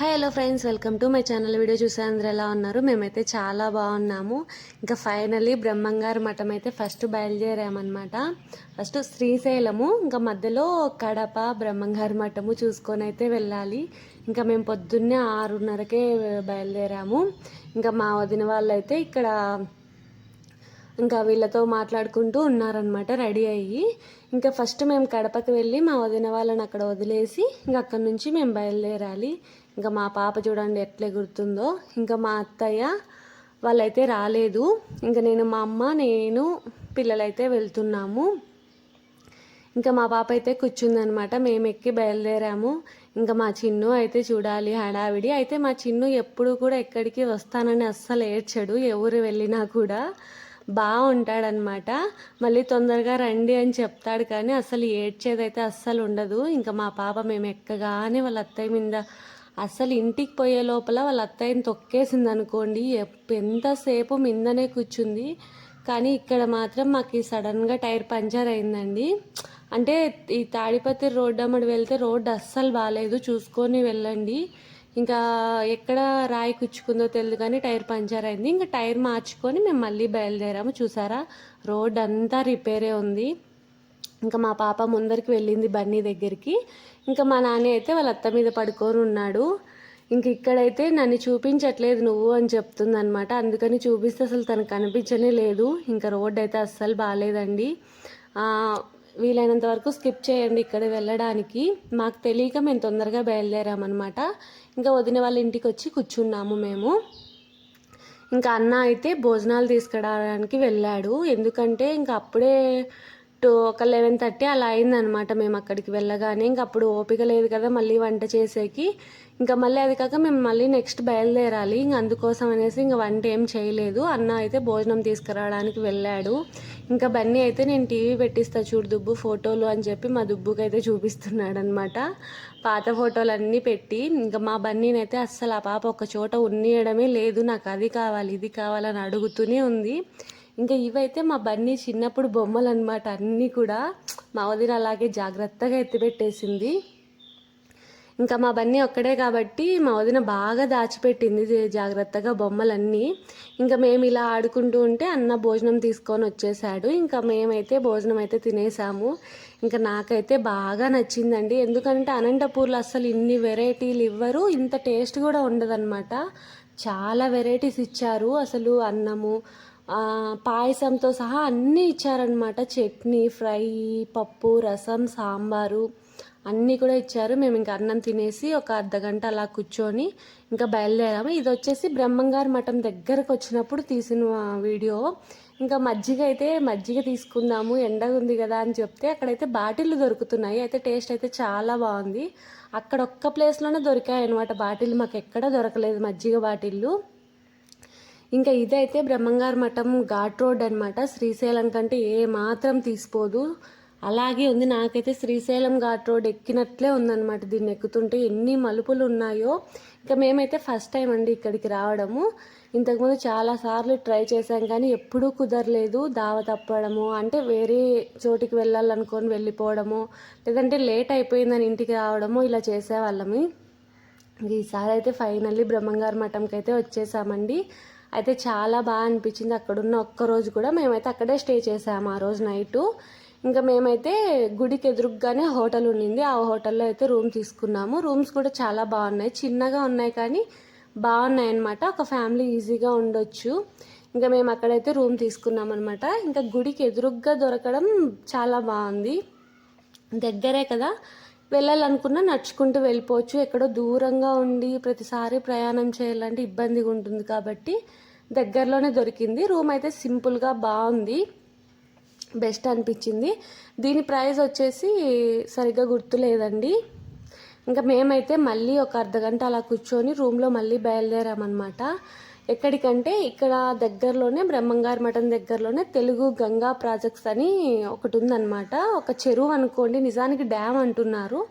Hi hello friends welcome to my channel video చూసే అందరూ ఎలా ఉన్నారు? మేమైతే చాలా బాగున్నాము. ఇంకా ఫైనలీ బ్రహ్మంగారు మఠం అయితే ఫస్ట్ బయలుదేరామన్నమాట. ఫస్ట్ శ్రీశైలము ఇంకా మధ్యలో కడప బ్రహ్మంగారి మఠము చూసుకొని అయితే వెళ్ళాలి. ఇంకా మేము పొద్దున్నే ఆరున్నరకే బయలుదేరాము. ఇంకా మా వదిన వాళ్ళు అయితే ఇక్కడ ఇంకా వీళ్ళతో మాట్లాడుకుంటూ ఉన్నారనమాట రెడీ అయ్యి. ఇంకా ఫస్ట్ మేము కడపకి వెళ్ళి మా వదిన వాళ్ళని అక్కడ వదిలేసి ఇంకా అక్కడ నుంచి మేము బయలుదేరాలి. ఇంకా మా పాప చూడండి ఎట్లే గుర్తుందో ఇంకా మా అత్తయ్య వాళ్ళైతే రాలేదు. ఇంకా నేను మా అమ్మ నేను పిల్లలైతే వెళ్తున్నాము. ఇంకా మా పాప అయితే కూర్చుందనమాట. మేము ఎక్కి బయలుదేరాము. ఇంకా మా చిన్ను అయితే చూడాలి హడావిడి. అయితే మా చిన్ను ఎప్పుడు కూడా ఎక్కడికి వస్తానని అస్సలు ఏడ్చాడు. ఎవరు వెళ్ళినా కూడా బాగుంటాడనమాట. మళ్ళీ తొందరగా రండి అని చెప్తాడు కానీ అసలు ఏడ్చేదైతే అస్సలు ఉండదు. ఇంకా మా పాప మేము ఎక్కగానే వాళ్ళ అత్తయ్య మీద అసలు ఇంటికి పోయే లోపల వాళ్ళ అత్తయ్యని తొక్కేసింది అనుకోండి ఎంతసేపు మిందనే కూర్చుంది. కానీ ఇక్కడ మాత్రం మాకు సడన్గా టైర్ పంచర్ అయిందండి. అంటే ఈ తాడిపత్రి రోడ్డు అమ్మడి వెళ్తే రోడ్డు అస్సలు బాగాలేదు చూసుకొని వెళ్ళండి. ఇంకా ఎక్కడ రాయి కుచ్చుకుందో తెలియదు కానీ టైర్ పంచర్ అయింది. ఇంకా టైర్ మార్చుకొని మేము మళ్ళీ బయలుదేరాము చూసారా? రోడ్ అంతా రిపేరే ఉంది. ఇంకా మా పాప ముందరికి వెళ్ళింది బన్నీ దగ్గరికి. ఇంకా మా నాన్న అయితే వాళ్ళ అత్త మీద పడుకొని ఉన్నాడు. ఇంక ఇక్కడైతే నన్ను చూపించట్లేదు నువ్వు అని చెప్తుంది అనమాట అందుకని చూపిస్తే అసలు తనకు కనిపించనే లేదు. ఇంకా రోడ్ అయితే అస్సలు బాగాలేదండి వీలైనంత వరకు స్కిప్ చేయండి ఇక్కడ వెళ్ళడానికి. మాకు తెలియక మేము తొందరగా బయలుదేరామన్నమాట. ఇంకా వదిన వాళ్ళ ఇంటికి వచ్చి కూర్చున్నాము మేము. ఇంకా అన్న అయితే భోజనాలు తీసుకురావడానికి వెళ్ళాడు. ఎందుకంటే ఇంకా అప్పుడే టూ ఒక లెవెన్ థర్టీ అలా అయిందనమాట మేము అక్కడికి వెళ్ళగానే. ఇంక అప్పుడు ఓపిక లేదు కదా మళ్ళీ వంట చేసేకి. ఇంకా మళ్ళీ అది కాక మేము మళ్ళీ నెక్స్ట్ బయలుదేరాలి. ఇంక అందుకోసం అనేసి ఇంకా వంట ఏం చేయలేదు. అన్న అయితే భోజనం తీసుకురావడానికి వెళ్ళాడు. ఇంకా బన్నీ అయితే నేను టీవీ పెట్టిస్తా చూడు దుబ్బు ఫోటోలు అని చెప్పి మా దుబ్బుకి అయితే చూపిస్తున్నాడు అనమాట పాత ఫోటోలు అన్నీ పెట్టి ఇంకా మా బన్నీనైతే అస్సలు ఆ పాప ఒక చోట ఉన్నయడమే లేదు. నాకు అది కావాలి ఇది కావాలని అడుగుతూనే ఉంది. ఇంకా ఇవైతే మా బన్నీ చిన్నప్పుడు బొమ్మలు అనమాట అన్నీ కూడా మా వదిన అలాగే జాగ్రత్తగా ఎత్తిపెట్టేసింది. ఇంకా మా బన్నీ ఒక్కడే కాబట్టి మా వదిన బాగా దాచిపెట్టింది జాగ్రత్తగా బొమ్మలన్నీ. ఇంకా మేము ఇలా ఆడుకుంటూ ఉంటే అన్న భోజనం తీసుకొని వచ్చేసాడు ఇంకా మేమైతే భోజనం అయితే తినేసాము. ఇంకా నాకైతే బాగా నచ్చిందండి. ఎందుకంటే అనంతపూర్లో అసలు ఇన్ని వెరైటీలు ఇవ్వరు. ఇంత టేస్ట్ కూడా ఉండదన్నమాట. చాలా వెరైటీస్ ఇచ్చారు. అసలు అన్నము పాయసంతో సహా అన్నీ ఇచ్చారనమాట చట్నీ ఫ్రై పప్పు రసం సాంబారు అన్నీ కూడా ఇచ్చారు. మేము ఇంకా అన్నం తినేసి ఒక అర్ధ గంట అలా కూర్చొని ఇంకా బయలుదేరాము. ఇది వచ్చేసి బ్రహ్మంగారి మఠం దగ్గరకు వచ్చినప్పుడు తీసిన వీడియో. ఇంకా మజ్జిగ అయితే మజ్జిగ తీసుకుందాము ఎండగా ఉంది కదా అని చెప్తే అక్కడైతే బాటిల్లు దొరుకుతున్నాయి. అయితే టేస్ట్ అయితే చాలా బాగుంది. అక్కడ ఒక్క ప్లేస్లోనే దొరికాయి అనమాట బాటిల్ మాకు ఎక్కడ దొరకలేదు మజ్జిగ బాటిళ్ళు. ఇంకా ఇదైతే బ్రహ్మంగారు మఠం ఘాట్ రోడ్ అనమాట శ్రీశైలం కంటే ఏ మాత్రం తీసిపోదు. అలాగే ఉంది. నాకైతే శ్రీశైలం ఘాట్ రోడ్ ఎక్కినట్లే ఉందన్నమాట. దీన్ని ఎక్కుతుంటే ఎన్ని మలుపులు ఉన్నాయో. ఇంకా మేమైతే ఫస్ట్ టైం అండి ఇక్కడికి రావడము. ఇంతకుముందు చాలా సార్లు ట్రై చేశాం కానీ ఎప్పుడూ కుదరలేదు దావ తప్పడము. అంటే వేరే చోటికి వెళ్ళాలనుకొని వెళ్ళిపోవడము. లేదంటే లేట్ అయిపోయిందని ఇంటికి రావడము ఇలా చేసేవాళ్ళము. ఈసారి అయితే ఫైనల్లీ బ్రహ్మంగారు మఠంకి అయితే వచ్చేసామండి. అయితే చాలా బాగా అనిపించింది అక్కడున్న ఒక్క రోజు కూడా. మేమైతే అక్కడే స్టే చేసాము ఆ రోజు నైటు. ఇంకా మేమైతే గుడికి ఎదురుగానే హోటల్ ఉండింది. ఆ హోటల్లో అయితే రూమ్ తీసుకున్నాము. రూమ్స్ కూడా చాలా బాగున్నాయి. చిన్నగా ఉన్నాయి కానీ బాగున్నాయి అనమాట ఒక ఫ్యామిలీ ఈజీగా ఉండొచ్చు. ఇంకా మేము అక్కడైతే రూమ్ తీసుకున్నాం అనమాట ఇంకా గుడికి ఎదురుగ్గా దొరకడం చాలా బాగుంది. దగ్గరే కదా. వెళ్ళాలనుకున్నా నడుచుకుంటూ వెళ్ళిపోవచ్చు. ఎక్కడో దూరంగా ఉండి ప్రతిసారి ప్రయాణం చేయాలంటే ఇబ్బందిగా ఉంటుంది కాబట్టి దగ్గరలోనే దొరికింది. రూమ్ అయితే సింపుల్గా బాగుంది. బెస్ట్ అనిపించింది. దీని ప్రైస్ వచ్చేసి సరిగ్గా గుర్తులేదండి. ఇంకా మేమైతే మళ్ళీ ఒక అర్ధ గంట అలా కూర్చొని రూమ్లో మళ్ళీ బయలుదేరామన్నమాట. ఎక్కడికంటే ఇక్కడ దగ్గరలోనే బ్రహ్మంగారి మఠం దగ్గరలోనే తెలుగు గంగా ప్రాజెక్ట్స్ అని ఒకటి ఉందన్నమాట. ఒక చెరువు అనుకోండి నిజానికి డ్యామ్ అంటున్నారు.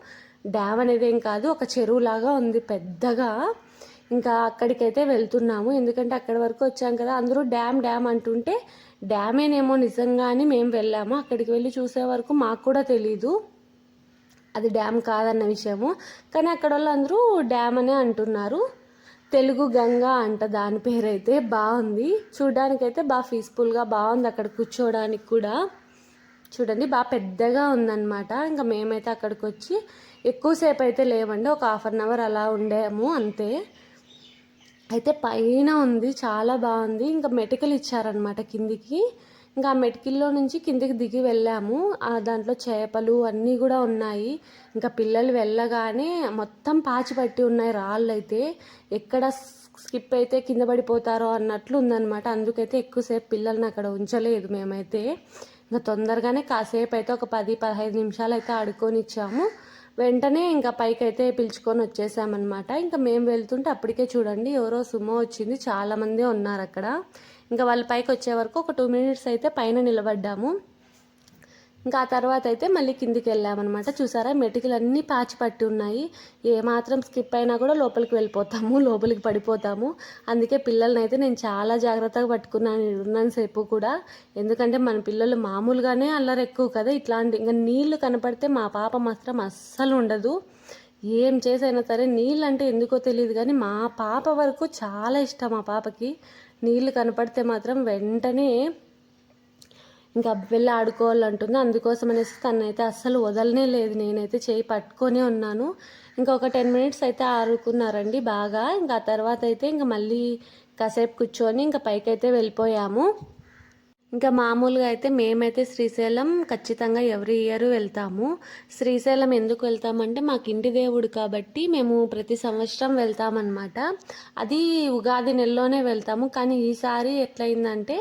డ్యామ్ అనేది ఏం కాదు ఒక చెరువు లాగా ఉంది పెద్దగా. ఇంకా అక్కడికైతే వెళ్తున్నాము. ఎందుకంటే అక్కడి వరకు వచ్చాం కదా. అందరూ డ్యామ్ డ్యామ్ అంటుంటే డ్యామేనేమో నిజంగా అని మేము వెళ్ళాము. అక్కడికి వెళ్ళి చూసే వరకు మాకు కూడా తెలీదు. అది డ్యామ్ కాదన్న విషయము. కానీ అక్కడ వాళ్ళందరూ డ్యామ్ అనే అంటున్నారు. తెలుగు గంగా అంట దాని పేరైతే. బాగుంది. చూడడానికైతే బాగా పీస్ఫుల్గా బాగుంది అక్కడ కూర్చోవడానికి కూడా. చూడండి బాగా పెద్దగా ఉందన్నమాట. ఇంకా మేమైతే అక్కడికి వచ్చి ఎక్కువసేపు అయితే లేవండి. ఒక హాఫ్ అన్ అవర్ అలా ఉండేము అంతే. అయితే పైన ఉంది చాలా బాగుంది. ఇంకా మెటికలు ఇచ్చారనమాట కిందికి. ఇంకా ఆ మెటికిల్లో నుంచి కిందికి దిగి వెళ్ళాము. ఆ దాంట్లో చేపలు అన్నీ కూడా ఉన్నాయి. ఇంకా పిల్లలు వెళ్ళగానే మొత్తం పాచి పట్టి ఉన్నాయి రాళ్ళు అయితే ఎక్కడ స్కిప్ అయితే కింద పడిపోతారో అన్నట్లు ఉందన్నమాట. అందుకైతే ఎక్కువసేపు పిల్లల్ని అక్కడ ఉంచలేదు మేమైతే. ఇంకా తొందరగానే కాసేపు అయితే ఒక పది పదహైదు నిమిషాలు అయితే ఆడుకొని ఇచ్చాము వెంటనే ఇంకా పైకి అయితే పిలుచుకొని వచ్చేసామన్నమాట. ఇంకా మేము వెళ్తుంటే అప్పటికే చూడండి ఎవరో సుమో వచ్చింది చాలామంది ఉన్నారు అక్కడ. ఇంకా వాళ్ళ పైకి వచ్చే వరకు ఒక టూ మినిట్స్ అయితే పైన నిలబడ్డాము. ఇంకా ఆ తర్వాత అయితే మళ్ళీ కిందికి వెళ్ళామన్నమాట. చూసారా? మెటికలు అన్నీ పాచి పట్టి ఉన్నాయి. ఏ మాత్రం స్కిప్ అయినా కూడా లోపలికి వెళ్ళిపోతాము లోపలికి పడిపోతాము. అందుకే పిల్లల్ని అయితే నేను చాలా జాగ్రత్తగా పట్టుకున్నాను ఉన్నంతసేపు కూడా. ఎందుకంటే మన పిల్లలు మామూలుగానే అల్లరి ఎక్కువ కదా ఇట్లాంటి. ఇంకా నీళ్ళు కనపడితే మా పాప మాత్రం అస్సలు ఉండదు. ఏం చేసైనా సరే నీళ్ళు అంటే ఎందుకో తెలియదు కానీ మా పాప వరకు చాలా ఇష్టం మా పాపకి. నీళ్ళు కనపడితే మాత్రం వెంటనే ఇంకా వెళ్ళి ఆడుకోవాలంటుంది. అందుకోసం అనేసి తనైతే అస్సలు వదలనే లేదు. నేనైతే చేయి పట్టుకొని ఉన్నాను. ఇంకా ఒక టెన్ మినిట్స్ అయితే ఆడుకున్నారండి బాగా. ఇంకా ఆ తర్వాత అయితే ఇంకా మళ్ళీ కాసేపు కూర్చొని ఇంకా పైకైతే వెళ్ళిపోయాము. ఇంకా మామూలుగా అయితే మేమైతే శ్రీశైలం ఖచ్చితంగా ఎవ్రీ ఇయర్ వెళ్తాము. శ్రీశైలం ఎందుకు వెళ్తామంటే మాకు ఇంటి దేవుడు కాబట్టి మేము ప్రతి సంవత్సరం వెళ్తామన్నమాట. అది ఉగాది నెలలోనే వెళ్తాము. కానీ ఈసారి ఎట్లయిందంటే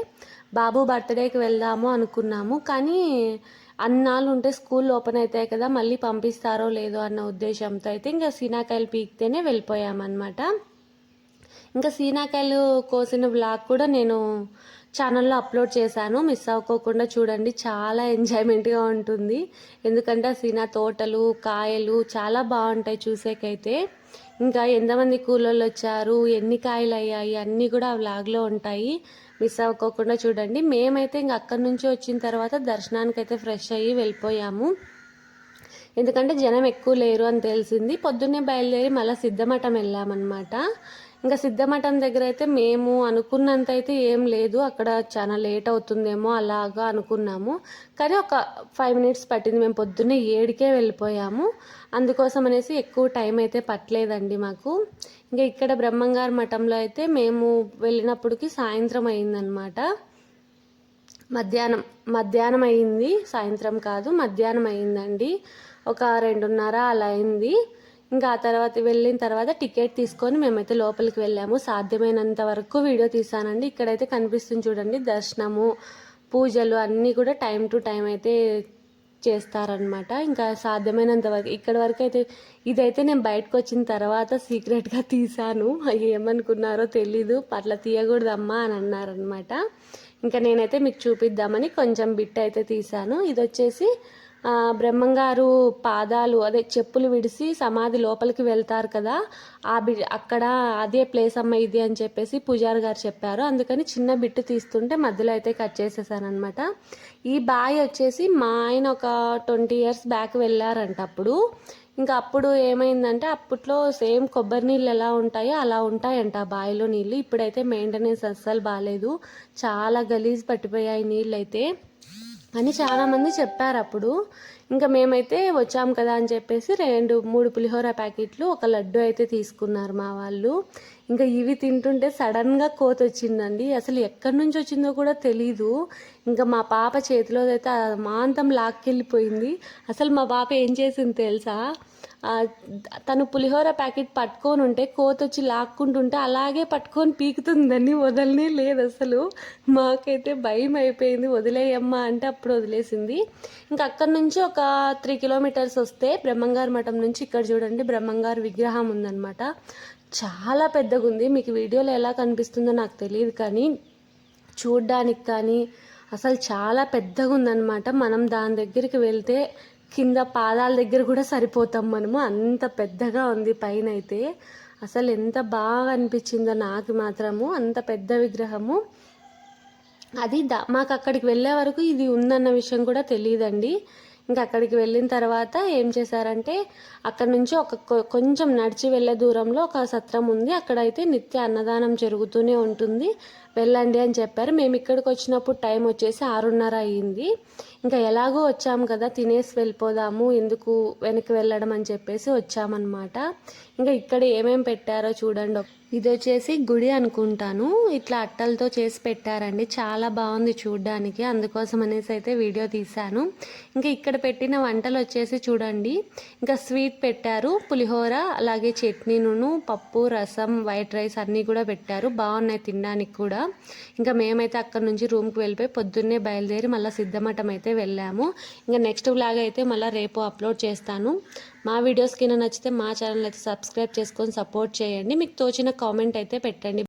బాబు బర్త్డేకి వెళ్దాము అనుకున్నాము. కానీ అన్నాళ్ళు ఉంటే స్కూల్ ఓపెన్ అవుతాయి కదా మళ్ళీ పంపిస్తారో లేదో అన్న ఉద్దేశంతో అయితే ఇంకా సీనాకాయలు పీకితేనే వెళ్ళిపోయామన్నమాట. ఇంకా సీనాకాయలు కోసిన బ్లాక్ కూడా నేను ఛానల్లో అప్లోడ్ చేశాను. మిస్ అవ్వకోకుండా చూడండి. చాలా ఎంజాయ్మెంట్గా ఉంటుంది. ఎందుకంటే ఆ సీనా తోటలు కాయలు చాలా బాగుంటాయి చూసేకైతే. ఇంకా ఎంతమంది కూలోళ్ళు వచ్చారు ఎన్ని కాయలు అయ్యాయి అన్నీ కూడా ఆ వ్లాగ్లో ఉంటాయి. మిస్ అవ్వకోకుండా చూడండి. మేమైతే ఇంక అక్కడి నుంచి వచ్చిన తర్వాత దర్శనానికి అయితే ఫ్రెష్ అయ్యి వెళ్ళిపోయాము. ఎందుకంటే జనం ఎక్కువ లేరు అని తెలిసింది. పొద్దున్నే బయలుదేరి మళ్ళీ సిద్ధమఠం వెళ్ళామన్నమాట. ఇంకా సిద్ధమఠం దగ్గర అయితే మేము అనుకున్నంత అయితే ఏం లేదు. అక్కడ చాలా లేట్ అవుతుందేమో అలాగా అనుకున్నాము. కానీ ఒక ఫైవ్ మినిట్స్ పట్టింది. మేము పొద్దున్నే ఏడికే వెళ్ళిపోయాము. అందుకోసం అనేసి ఎక్కువ టైం అయితే పట్టలేదండి మాకు. ఇంకా ఇక్కడ బ్రహ్మంగారు మఠంలో అయితే మేము వెళ్ళినప్పటికి సాయంత్రం అయిందనమాట మధ్యాహ్నం మధ్యాహ్నం అయింది. సాయంత్రం కాదు మధ్యాహ్నం అయిందండి. ఒక రెండున్నర అలా అయింది. ఇంకా ఆ తర్వాత వెళ్ళిన తర్వాత టికెట్ తీసుకొని మేమైతే లోపలికి వెళ్ళాము. సాధ్యమైనంత వరకు వీడియో తీసానండి. ఇక్కడైతే కనిపిస్తుంది చూడండి దర్శనము పూజలు అన్నీ కూడా టైం టు టైం అయితే చేస్తారనమాట ఇంకా సాధ్యమైనంత వరకు ఇక్కడ వరకు అయితే ఇదైతే నేను బయటకు వచ్చిన తర్వాత సీక్రెట్గా తీసాను. ఏమనుకున్నారో తెలీదు అట్లా తీయకూడదమ్మా అని అన్నారనమాట ఇంకా నేనైతే మీకు చూపిద్దామని కొంచెం బిట్ అయితే తీసాను. ఇది వచ్చేసి బ్రహ్మంగారు పాదాలు అదే చెప్పులు విడిసి సమాధి లోపలికి వెళ్తారు కదా ఆ బి అక్కడ అదే ప్లేస్ అమ్మ ఇది అని చెప్పేసి పూజారి గారు చెప్పారు. అందుకని చిన్న బిట్టు తీస్తుంటే మధ్యలో అయితే కట్ చేసేసానమాట అనమాట ఈ బాయ్ వచ్చేసి మా ఆయన ఒక ట్వంటీ ఇయర్స్ బ్యాక్ వెళ్ళారంట అప్పుడు. ఇంకా అప్పుడు ఏమైందంటే అప్పట్లో సేమ్ కొబ్బరి నీళ్ళు ఎలా ఉంటాయో అలా ఉంటాయంట ఆ బావిలో నీళ్ళు. ఇప్పుడైతే మెయింటెనెన్స్ అస్సలు బాగాలేదు చాలా గలీజ్ పట్టిపోయాయి నీళ్ళు అయితే అని చాలామంది చెప్పారు అప్పుడు ఇంకా మేమైతే వచ్చాం కదా అని చెప్పేసి రెండు మూడు పులిహోర ప్యాకెట్లు ఒక లడ్డు అయితే తీసుకున్నారు మా వాళ్ళు. ఇంకా ఇవి తింటుంటే సడన్గా కోత వచ్చిందండి అసలు ఎక్కడి నుంచి వచ్చిందో కూడా తెలీదు. ఇంకా మా పాప చేతిలో అయితే మాంతం లాక్కెళ్ళిపోయింది. అసలు మా పాప ఏం చేసింది తెలుసా? తను పులిహోర ప్యాకెట్ పట్టుకొని ఉంటే కోత వచ్చి లాక్కుంటుంటే అలాగే పట్టుకొని పీకుతుందని వదలనే లేదు అసలు. మాకైతే భయం అయిపోయింది. వదిలేయమ్మా అంటే అప్పుడు వదిలేసింది. ఇంకా అక్కడి నుంచి ఒక త్రీ కిలోమీటర్స్ వస్తే బ్రహ్మంగారు మఠం నుంచి ఇక్కడ చూడండి బ్రహ్మంగారు విగ్రహం ఉందన్నమాట. చాలా పెద్దగా ఉంది మీకు వీడియోలో ఎలా కనిపిస్తుందో నాకు తెలియదు కానీ చూడ్డానికి కానీ అసలు చాలా పెద్దగా ఉందన్నమాట మనం దాని దగ్గరికి వెళ్తే కింద పాదాల దగ్గర కూడా సరిపోతాం మనము. అంత పెద్దగా ఉంది పైన అయితే అసలు ఎంత బాగా అనిపించిందో నాకు మాత్రము. అంత పెద్ద విగ్రహము. అది దా మాకు అక్కడికి వెళ్ళే వరకు ఇది ఉందన్న విషయం కూడా తెలియదండి. ఇంకా అక్కడికి వెళ్ళిన తర్వాత ఏం చేశారంటే అక్కడ నుంచి ఒక కొ- కొంచెం నడిచి వెళ్ళే దూరంలో ఒక సత్రం ఉంది. అక్కడైతే నిత్య అన్నదానం జరుగుతూనే ఉంటుంది. వెళ్ళండి అని చెప్పారు. మేము ఇక్కడికి వచ్చినప్పుడు టైం వచ్చేసి ఆరున్నర అయ్యింది. ఇంకా ఎలాగో వచ్చాము కదా తినేసి వెళ్ళిపోదాము ఎందుకు వెనక్కి వెళ్ళడం అని చెప్పేసి వచ్చామన్నమాట. ఇంకా ఇక్కడ ఏమేమి పెట్టారో చూడండి. ఇది వచ్చేసి గుడి అనుకుంటాను. ఇట్లా అట్టలతో చేసి పెట్టారండి. చాలా బాగుంది చూడడానికి. అందుకోసం అనేసి అయితే వీడియో తీశాను. ఇంకా ఇక్కడ పెట్టిన వంటలు వచ్చేసి చూడండి. ఇంకా స్వీట్ పెట్టారు. పులిహోర అలాగే చట్నీ నూనె పప్పు రసం వైట్ రైస్ అన్నీ కూడా పెట్టారు. బాగున్నాయి తినడానికి కూడా. ఇంకా మేమైతే అక్కడ నుంచి రూమ్కి వెళ్ళిపోయి పొద్దున్నే బయలుదేరి మళ్ళీ సిద్ధమఠం అయితే వెళ్ళాము. ఇంకా నెక్స్ట్ వ్లాగ్ అయితే మళ్ళీ రేపు అప్లోడ్ చేస్తాను. మా వీడియోస్ కింద నచ్చితే మా ఛానల్ అయితే సబ్స్క్రైబ్ చేసుకొని సపోర్ట్ చేయండి. మీకు తోచిన కామెంట్ అయితే పెట్టండి.